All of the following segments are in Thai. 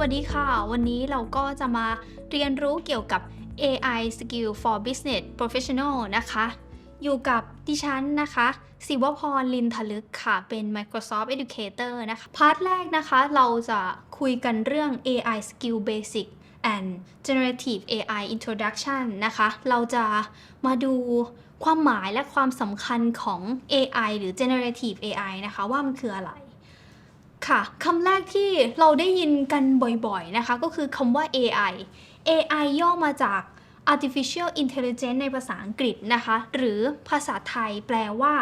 วัสดีค่ะ วันนี้เราก็จะมาเรียนรู้เกี่ยวกับ AI Skill for Business Professional นะคะ อยู่กับดิฉันนะคะศิวพรลินทลึกค่ะ เป็น Microsoft Educator นะคะ พาร์ทแรกนะคะ เราจะคุยกันเรื่อง AI Skill Basic and Generative AI Introduction นะคะ เราจะมาดูความหมายและความสำคัญของ AI หรือ Generative AI นะคะ ว่ามันคืออะไร ค่ะคำแรกที่เราได้ยินกันบ่อยๆนะคะ ก็คือคำว่า AI AI ย่อมาจาก Artificial Intelligence ในภาษาอังกฤษนะคะ หรือภาษาไทยแปลว่า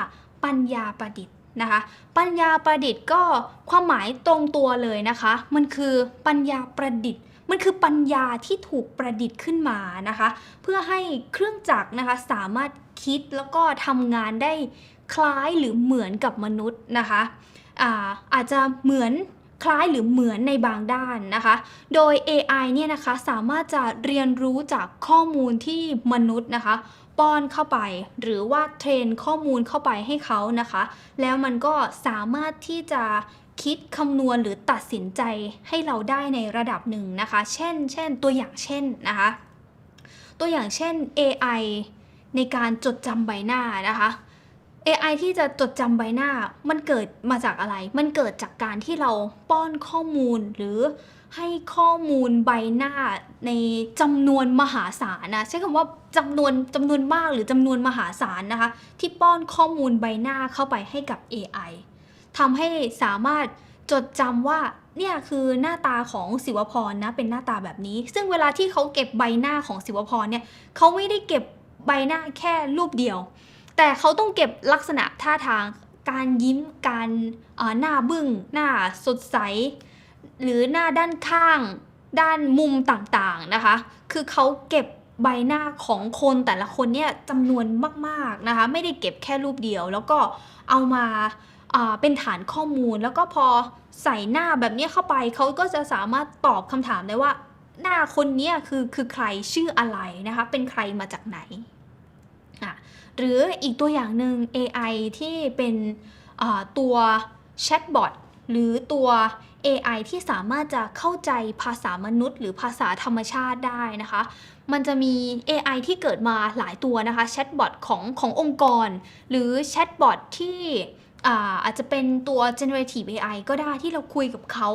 ปัญญาประดิษฐ์นะคะ ปัญญาประดิษฐ์ก็ความหมายตรงตัวเลยนะคะ มันคือปัญญาประดิษฐ์ มันคือปัญญาที่ถูกประดิษฐ์ขึ้นมานะคะ เพื่อให้เครื่องจักรนะคะสามารถคิดแล้วก็ทำงานได้คล้ายหรือเหมือนกับมนุษย์นะคะ อาอาจจะเหมือนคล้ายหรือเหมือนในบางด้านนะคะ โดย AI เนี่ยนะคะสามารถจะเรียนรู้จากข้อมูลที่มนุษย์นะคะ ป้อนเข้าไป หรือว่าเทรนข้อมูลเข้าไปให้เขานะคะ แล้วมันก็สามารถที่จะคิดคำนวณหรือตัดสินใจให้เราได้ในระดับหนึ่งนะคะ เช่น เช่น ตัวอย่างเช่นนะคะ ตัวอย่างเช่น AI ในการจดจำใบหน้านะคะ AI ที่จะจดจำใบหน้ามันเกิดมาจากอะไร มันเกิดจากการที่เราป้อนข้อมูลหรือให้ข้อมูลใบหน้าในจำนวนมหาศาลนะใช้คำว่าจำนวนจำนวนมากหรือจำนวนมหาศาลนะคะ ที่ป้อนข้อมูลใบหน้าเข้าไปให้กับ AI ทำให้สามารถจดจำว่าเนี่ยคือหน้าตาของศิวพรนะเป็นหน้าตาแบบนี้ ซึ่งเวลาที่เขาเก็บใบหน้าของศิวพรเนี่ยเขาไม่ได้เก็บใบหน้าแค่รูปเดียว แต่เขาต้องเก็บลักษณะท่าทาง การยิ้มการหน้าบึ้ง หน้าสดใส หรือหน้าด้านข้าง ด้านมุมต่างๆนะคะ คือเขาเก็บใบหน้าของคนแต่ละคนเนี่ยจำนวนมากๆนะคะ ไม่ได้เก็บแค่รูปเดียว แล้วก็เอามาเป็นฐานข้อมูลแล้วก็พอใส่หน้าแบบนี้เข้าไปเขาก็จะสามารถตอบคำถามได้ว่า หน้าคนนี้คือคือใครชื่ออะไรนะคะ เป็นใครมาจากไหน หรืออีกตัวอย่างหนึ่ง AI ที่เป็นตัวแชทบอทหรือตัว AI ที่สามารถจะเข้าใจภาษามนุษย์ หรือภาษาธรรมชาติได้นะคะ มันจะมี AI ที่เกิดมาหลายตัวนะคะแชทบอทของขององค์กร หรือแชทบอทที่อาอาจจะเป็นตัว generative AI ก็ได้ที่เราคุยกับเขา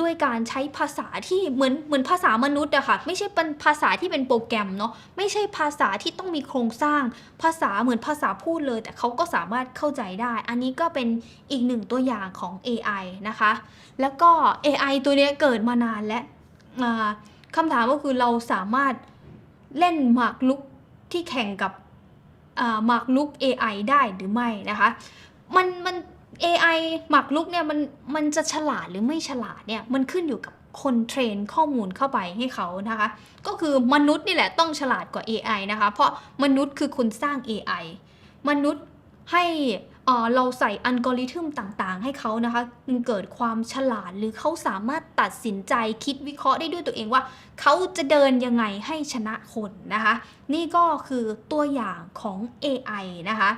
ด้วยการใช้ภาษาที่เหมือนเหมือนภาษามนุษย์อะค่ะไม่ใช่เป็นภาษาที่เป็นโปรแกรมเนาะไม่ใช่ภาษาที่ต้องมีโครงสร้าง ภาษาเหมือนภาษาพูดเลย แต่เขาก็สามารถเข้าใจได้ อันนี้ก็เป็นอีกหนึ่งตัวอย่างของ AI นะคะ แล้วก็ AI ตัวเนี้ยเกิดมานานแล้วอ่าคำถามก็คือเราสามารถเล่นหมากรุกที่แข่งกับหมากรุก AI ได้หรือไม่นะคะ มันมัน AI หมากรุกเนี่ยมันมันจะฉลาดหรือไม่ฉลาดเนี่ยมันขึ้นอยู่กับคนเทรนข้อมูลเข้าไปให้เขานะคะ ก็คือมนุษย์นี่แหละต้องฉลาดกว่า AI นะคะ เพราะมนุษย์คือคนสร้าง AI มนุษย์ให้เอ่อเราใส่อัลกอริทึมต่างๆ ให้เขานะคะเกิดความฉลาดหรือเขาสามารถตัดสินใจคิดวิเคราะห์ได้ด้วยตัวเองว่า เขาจะเดินยังไงให้ชนะคนนะคะ นี่ก็คือตัวอย่างของ AI นะคะ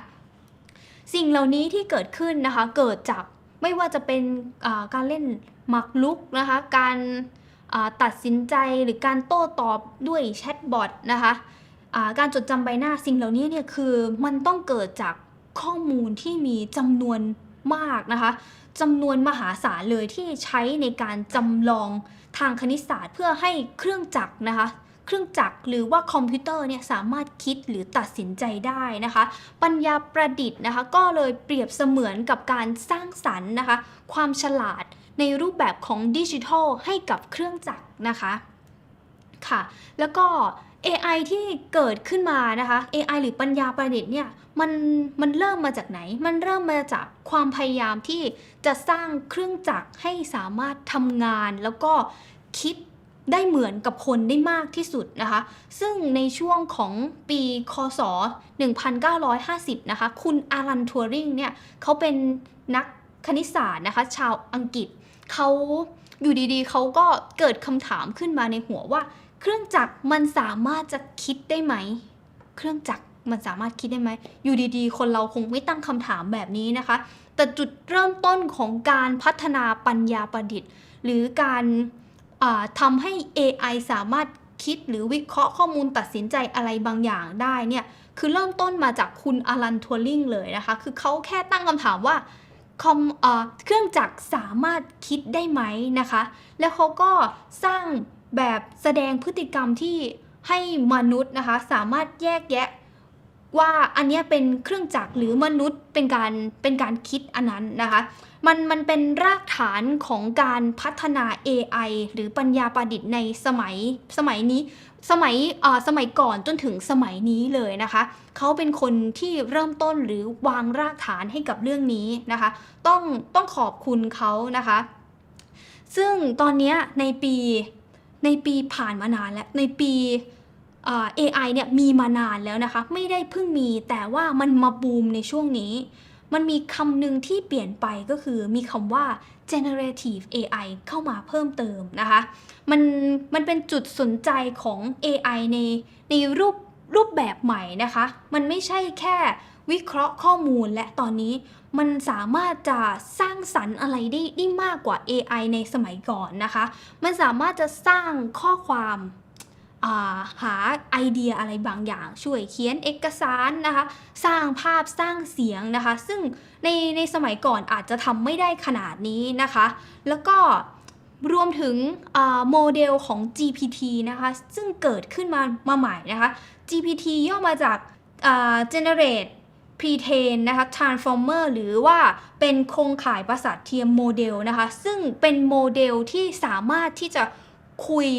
สิ่งเหล่านี้ที่เกิดขึ้นนะคะเกิดจากไม่ว่าจะเป็นการเล่นหมากรุกนะคะการตัดสินใจหรือการโต้ตอบด้วยแชทบอทนะคะการจดจำใบหน้าสิ่งเหล่านี้เนี่ยคือมันต้องเกิดจากข้อมูลที่มีจำนวนมากนะคะจำนวนมหาศาลเลยที่ใช้ในการจำลองทางคณิตศาสตร์ เพื่อให้เครื่องจักรนะคะ เครื่องจักรหรือว่าคอมพิวเตอร์เนี่ยสามารถคิดหรือตัดสินใจได้นะคะ ปัญญาประดิษฐ์นะคะ ก็เลยเปรียบเสมือนกับการสร้างสรรค์นะคะ ความฉลาดในรูปแบบของดิจิทัลให้กับเครื่องจักรนะคะค่ะแล้วก็ AI ที่เกิดขึ้นมานะคะ AI หรือปัญญาประดิษฐ์เนี่ยมันมันเริ่มมาจากไหน มันเริ่มมาจากความพยายามที่จะสร้างเครื่องจักรให้สามารถทำงาน แล้วก็คิด ได้เหมือนกับคนได้มากที่สุดนะคะ ซึ่งในช่วงของปีคศ 1950 นะคะ คุณอารันทัวริงเนี่ยเขาเป็นนักคณิตศาสตร์นะคะ ชาวอังกฤษ เขาอยู่ดีๆ เขาก็เกิดคำถามขึ้นมาในหัวว่า เครื่องจักรมันสามารถจะคิดได้ไหม เครื่องจักรมันสามารถคิดได้ไหม อยู่ดีๆ คนเราคงไม่ตั้งคำถามแบบนี้นะคะ แต่จุดเริ่มต้นของการพัฒนาปัญญาประดิษฐ์ หรือการ ทำให้ AI สามารถคิดหรือวิเคราะห์ข้อมูลตัดสินใจอะไรบางอย่างได้เนี่ยคือเริ่มต้นมาจากคุณอลันทัวริงเลยนะคะ คือเขาแค่ตั้งคำถามว่าคอมเครื่องจักรสามารถคิดได้ไหมนะคะ แล้วเขาก็สร้างแบบแสดงพฤติกรรมที่ให้มนุษย์นะคะ สามารถแยกแยะว่าอันนี้เป็นเครื่องจักรหรือมนุษย์เป็นการเป็นการคิดอันนั้นนะคะ มันมันเป็นรากฐานของการพัฒนา AI หรือปัญญาประดิษฐ์ในสมัยสมัยนี้สมัยอ่อสมัยก่อนจนถึงสมัยนี้เลยนะคะ เขาเป็นคนที่เริ่มต้นหรือวางรากฐานให้กับเรื่องนี้นะคะ ต้องต้องขอบคุณเขานะคะ ซึ่งตอนนี้ในปีในปีผ่านมานานแล้วในปี AI เนี่ยมีมานานแล้วนะคะ ไม่ได้เพิ่งมีแต่ว่ามันมาบูมในช่วงนี้ มันมีคำหนึ่งที่เปลี่ยนไปก็คือมีคำว่า generative AI เข้ามาเพิ่มเติมนะคะ มันมันเป็นจุดสนใจของ AI ในในรูปรูปแบบใหม่นะคะ มันไม่ใช่แค่วิเคราะห์ข้อมูลและตอนนี้มันสามารถจะสร้างสรรค์อะไรได้ได้มากกว่า AI ในสมัยก่อนนะคะ มันสามารถจะสร้างข้อความ หาไอเดียอะไรบางอย่าง ช่วยเขียนเอกสารนะคะ สร้างภาพสร้างเสียงนะคะ ซึ่งในในสมัยก่อนอาจจะทำไม่ได้ขนาดนี้นะคะ แล้วก็รวมถึงโมเดลของ GPT นะคะ ซึ่งเกิดขึ้นมามาใหม่นะคะ GPT ย่อมาจาก generate pre-train นะคะ transformer หรือว่าเป็นโครงข่ายประสาทเทียมโมเดลนะคะ ซึ่งเป็นโมเดลที่สามารถที่จะคุย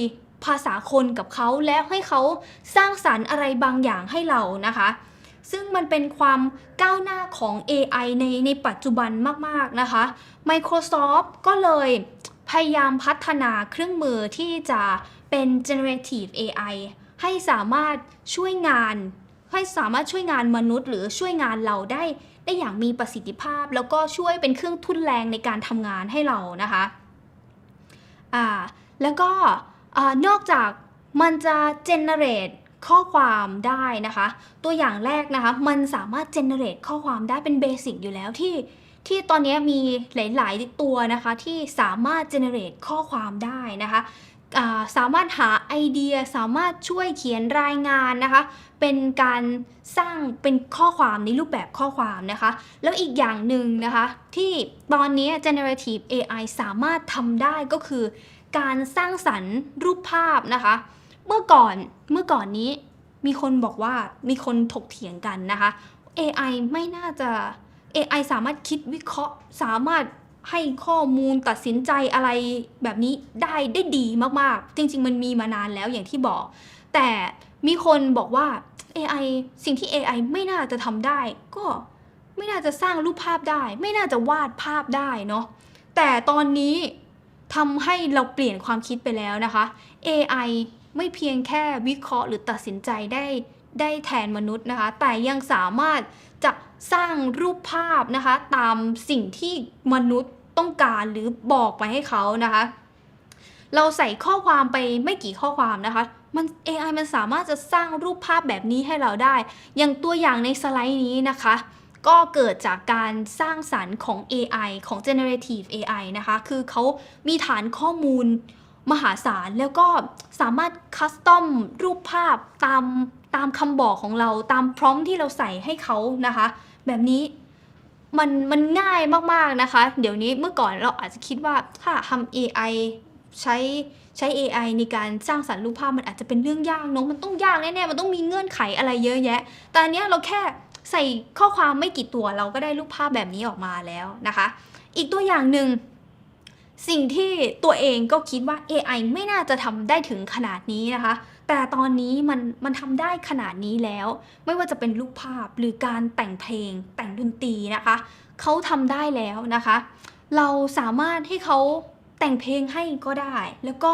ภาษาคนกับเขาแล้วให้เขาสร้างสรรค์อะไรบางอย่างให้เรานะคะ ซึ่งมันเป็นความก้าวหน้าของ AI ในในปัจจุบันมากๆนะคะ Microsoft ก็เลยพยายามพัฒนาเครื่องมือที่จะเป็น generative AI ให้สามารถช่วยงานให้สามารถช่วยงานมนุษย์ หรือช่วยงานเราได้ได้อย่างมีประสิทธิภาพ แล้วก็ช่วยเป็นเครื่องทุนแรงในการทำงานให้เรานะคะอ่าแล้วก็ อนอกจากมันจะ generate ข้อความได้นะคะ ตัวอย่างแรกนะคะ มันสามารถ generate ข้อความได้เป็นเบสิกอยู่แล้วที่ที่ตอนนี้มีหลาย ๆ ตัวนะคะที่สามารถ generate ข้อความได้นะคะาสามารถหาไอเดียสามารถช่วยเขียนรายงานนะคะ เป็นการสร้างเป็นข้อความในรูปแบบข้อความนะคะ แล้วอีกอย่างหนึ่งนะคะ ที่ตอนนี้ generative AI สามารถทำได้ก็คือ การสร้างสรรค์รูปภาพนะคะ เมื่อก่อนเมื่อก่อนนี้มีคนบอกว่ามีคนถกเถียงกันนะคะ AI ไม่น่าจะ AI สามารถคิดวิเคราะห์ สามารถให้ข้อมูลตัดสินใจอะไรแบบนี้ได้ได้ดีมากๆ จริง ๆ มันมีมานานแล้วอย่างที่บอก แต่มีคนบอกว่า AI สิ่งที่ AI ไม่น่าจะทำได้ ก็ไม่น่าจะสร้างรูปภาพได้ ไม่น่าจะวาดภาพได้เนาะแต่ตอนนี้ ทำให้เราเปลี่ยนความคิดไปแล้วนะคะ AI ไม่เพียงแค่วิเคราะห์หรือตัดสินใจได้ได้แทนมนุษย์นะคะ แต่ยังสามารถจะสร้างรูปภาพนะคะ ตามสิ่งที่มนุษย์ต้องการหรือบอกไปให้เขานะคะ เราใส่ข้อความไปไม่กี่ข้อความนะคะมัน AI มันสามารถจะสร้างรูปภาพแบบนี้ให้เราได้ อย่างตัวอย่างในสไลด์นี้นะคะ ก็เกิดจากการสร้างสรรค์ของ AI ของ generative AI นะคะ คือเขามีฐานข้อมูลมหาศาลแล้วก็สามารถคัสตอมรูปภาพตามตามคำบอกของเราตามพร้อมที่เราใส่ให้เขานะคะ แบบนี้มันมันง่ายมากๆนะคะ เดี๋ยวนี้เมื่อก่อนเราอาจจะคิดว่าถ้าทำ AI ใช้ใช้ AI ในการสร้างสรรค์รูปภาพมันอาจจะเป็นเรื่องยากเนอะมันต้องยากแน่ๆมันต้องมีเงื่อนไขอะไรเยอะแยะ แต่อันเนี้ยเราแค่ ใส่ข้อความไม่กี่ตัวเราก็ได้รูปภาพแบบนี้ออกมาแล้วนะคะ อีกตัวอย่างหนึ่งสิ่งที่ตัวเองก็คิดว่า AI ไม่น่าจะทำได้ถึงขนาดนี้นะคะ แต่ตอนนี้มันมันทำได้ขนาดนี้แล้ว ไม่ว่าจะเป็นรูปภาพหรือการแต่งเพลง แต่งดนตรีนะคะ เขาทำได้แล้วนะคะ เราสามารถให้เขาแต่งเพลงให้ก็ได้ แล้วก็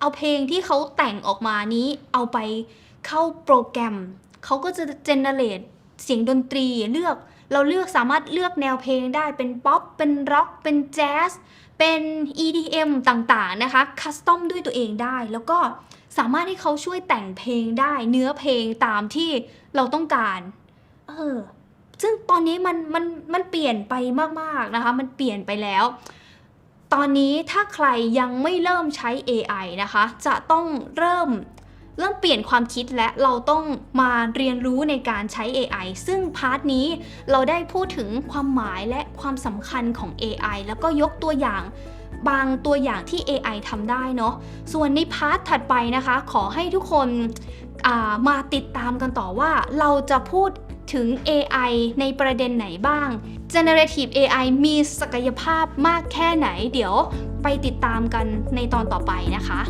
เอาเพลงที่เขาแต่งออกมานี้เอาไปเข้าโปรแกรม เขาก็จะเจเนเรต เสียงดนตรีเลือกเราเลือกสามารถเลือกแนวเพลงได้เป็นป๊อปเป็นร็อกเป็นแจ๊สเป็น EDM ต่างๆนะคะคัสตอมด้วยตัวเองได้ แล้วก็สามารถให้เขาช่วยแต่งเพลงได้ เนื้อเพลงตามที่เราต้องการเออซึ่งตอนนี้มันมันมันเปลี่ยนไปมากๆนะคะ มันเปลี่ยนไปแล้ว ตอนนี้ถ้าใครยังไม่เริ่มใช้ AI นะคะ จะต้องเริ่ม เริ่มเปลี่ยนความคิดและเราต้องมาเรียนรู้ในการใช้ AI ซึ่งพาร์ทนี้เราได้พูดถึงความหมายและความสำคัญของ AI แล้วก็ยกตัวอย่างบางตัวอย่างที่ AI ทำได้เนาะ ส่วนในพาร์ทถัดไปนะคะ ขอให้ทุกคนามาติดตามกันต่อว่าเราจะพูดถึง AI ในประเด็นไหนบ้าง Generative AI มีศักยภาพมากแค่ไหน เดี๋ยวไปติดตามกันในตอนต่อไปนะคะ